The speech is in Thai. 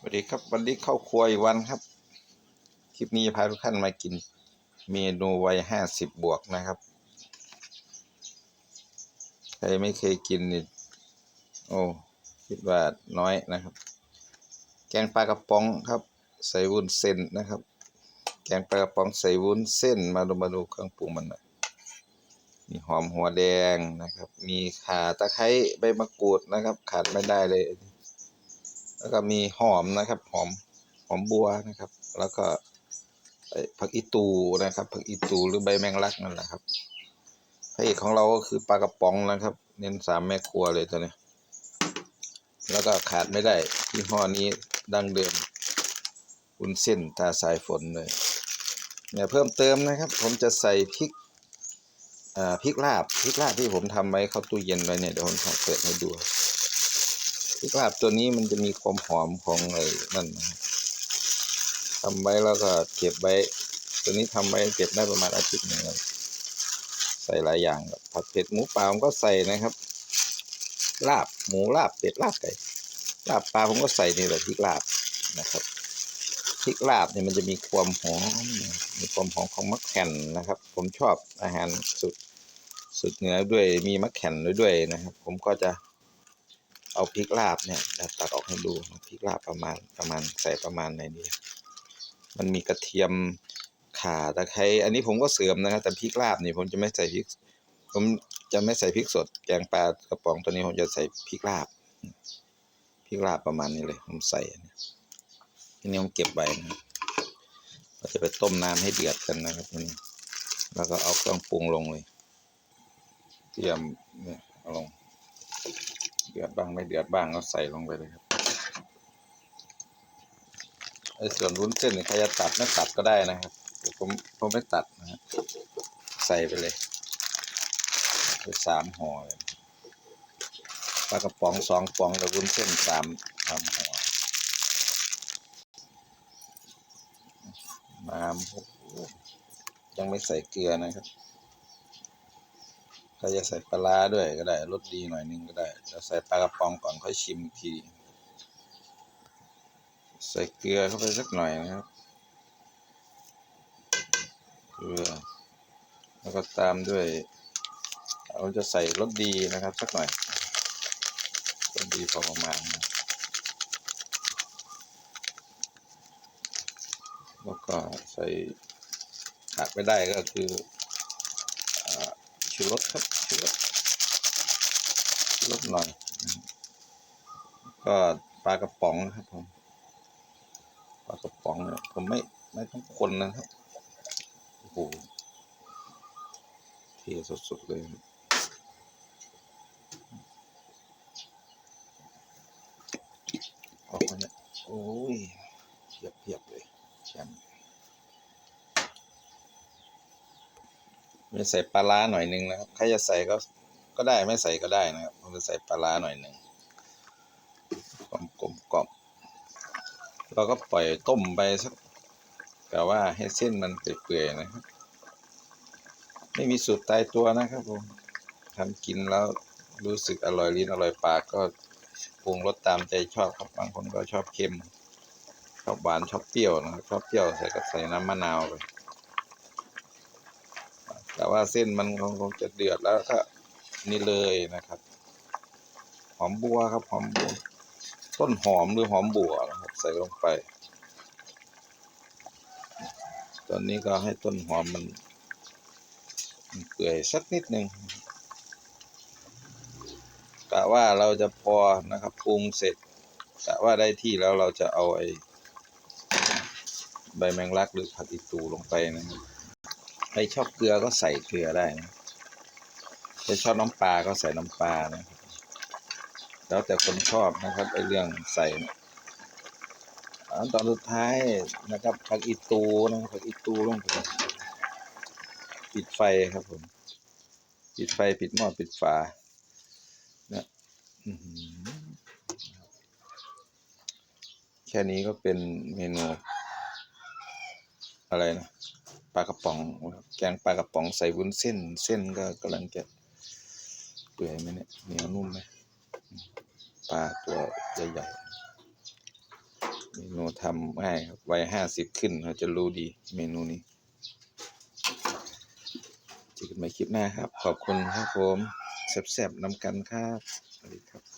สวัสดีครับวันนี้เข้าครัวอีกวันครับ คลิปนี้จะพาทุกท่านมากิน เมนูวัยห้าสิบบวกนะครับใครไม่เคยกินนี่โอ้คิดว่าน้อยนะครับ แกงปลากระป๋องครับ ใส่วุ้นเส้นนะครับ แกงปลากระป๋องใส่วุ้นเส้นมาดูมาดูเครื่องปรุงมันน่อยมีหอมหัวแดงนะครับ มีข่าตะไคร้ใบมะกรูดนะครับ ขาดไม่ได้เลย แล้วก็มีหอมนะครับหอมหอมบัวนะครับ แล้วก็ผักอีตูนะครับผักอีตูหรือใบแมงลักนั่นแหละครับพระเอกของเราก็คือปลากระป๋องนะครับ เน้นสามแม่ครัวเลยตัวนี้ แล้วก็ขาดไม่ได้ที่ห้อนี้ดั้งเดิมวุ้นเส้นตาสายฝนเลยเนี่ยเพิ่มเติมนะครับ ผมจะใส่พริกอ่าพริกลาบพริกลาบที่ผมทำไว้เข้าตู้เย็นไว้เนี่ยเดี๋ยวผมเปิดให้ดู พริกลาบตัวนี้มันจะมีความหอมของไอ้นั่นนะครับทำไว้แล้วก็เก็บไว้ ตัวนี้ทำไว้เก็บได้ประมาณอาทิตย์หนึ่งใส่หลายอย่างครับผัดเผ็ดหมูป่าผมก็ใส่นะครับ ลาบหมูลาบเป็ดลาบไก่ลาบปลาผมก็ใส่นี่แหละพริกลาบนะครับพริกลาบเนี่ยมันจะมีความหอมมีความหอมของมะแข่นนะครับ ผมชอบอาหารสุดสุดเหนือด้วยมีมะแข่นด้วยด้วยนะครับ ผมก็จะ เอาพริกลาบเนี่ยตัดออกให้ดูพริกลาบประมาณประมาณใส่ประมาณในนี้มันมีกระเทียมข่าตะไคร้อันนี้ผมก็เสริมนะครับแต่พริกลาบนี่ผมจะไม่ใส่พริก ผมจะไม่ใส่พริกสดแกงปลากระป๋องตัวนี้ผมจะใส่พริกลาบพริกลาบประมาณนี้เลยผมใส่นนี้ทีนี้ผมเก็บไว้นะเราจะไปต้มน้ำให้เดือดกันนะครับนี้แล้วก็เอาเครื่องปรุงลงเลยเตรียมเนี่ยเอาลง ดือดบ้างไม่เดือดบ้างก็ใส่ลงไปเลยครับไอ้ส่วนวุ้นเส้นใครจะตัดไม่ตัดก็ได้นะครับผมผมไม่ตัดนะฮะใส่ไปเลยไปสามห่อเลยปลากระป๋องสองป๋องกับวุ้นเส้นสามสามห่อน้ำยังไม่ใส่เกลือนะครับ ถ้าจะใส่ปลาร้าด้วยก็ได้รสดีหน่อยนึงก็ได้แล้วใส่ปลากระป๋องก่อนค่อยชิมอีกที ใส่เกลือเข้าไปสักหน่อยนะครับ เกลือ แล้วก็ตามด้วย เราจะใส่รสดีนะครับสักหน่อยรสดีพอประมาณนะแล้วก็ใส่ขาดไม่ได้ก็คือ ชูรสครับชูรสชูรสหน่อยก็ปลากระป๋องนะครับผมปลากระป๋องเนี่ยผมไม่ไม่ต้องคนนะครับโอ้โหเทสดๆเลยออกมาเนี่ยโอ้ยเพียบเพียบๆเลยแชมป์ มีใส่ปลาร้าหน่อยหนึงนะครับใครจะใส่ก็ก็ได้ไม่ใส่ก็ได้นะครับผมจะใส่ปลาร้าหน่อยหนึ่งกลมกลมกล่อมเราก็ปล่อยต้มไปสักแต่ว่าให้เส้นมันเปื่อยๆนะครับ ไม่มีสูตรตายตัวนะครับผมทำกินแล้วรู้สึกอร่อยลิ้นอร่อยปากก็ปรุงรสตามใจชอบครับบางคนก็ชอบเค็ม ชอบหวานชอบเปรี้ยวนะครับชอบเปรี้ยวใส่กับใส่น้ำมะนาวไป แต่ว่าเส้นมันคงจะเดือดแล้วก็นี่เลยนะครับ หอมบัวครับหอมบัว ต้นหอมหรือหอมบัวนะครับ ใส่ลงไป ตอนนี้ก็ให้ต้นหอมมันมันเปื่อยสักนิดหนึ่งกะว่าเราจะพอนะครับปรุงเสร็จกะว่าได้ที่แล้วเราจะเอาไอ้ใบแมงลักหรือผักอีตูลงไปนะครับ ใครชอบเกลือก็ใส่เกลือได้นะใครชอบน้ำปลาก็ใส่น้ำปลานะแล้วแต่คนชอบนะครับไอเรื่องใส่อันตอนสุดท้ายนะครับผักอีตูนะครับผักอีตูลงไปปิดไฟครับผม ปิดไฟปิดหม้อปิดฝานะแค่นี้ก็เป็นเมนูอะไรนะ ลากระป๋องแกงปลากระป๋องใส่วุ้นเส้น เส้นก็กำลังจะเปื่อยไหมเนี่ยเหนียวนุ่มไหมปลาตัวใหญ่ๆเมนูทำง่ายครับวัยห้าสิบขึ้นเขาจะรู้ดีเมนูนี้เจอกันใหม่คลิปหน้าครับ ขอบคุณครับผมแซ่บๆน้ำกันครับสวัสดีครับ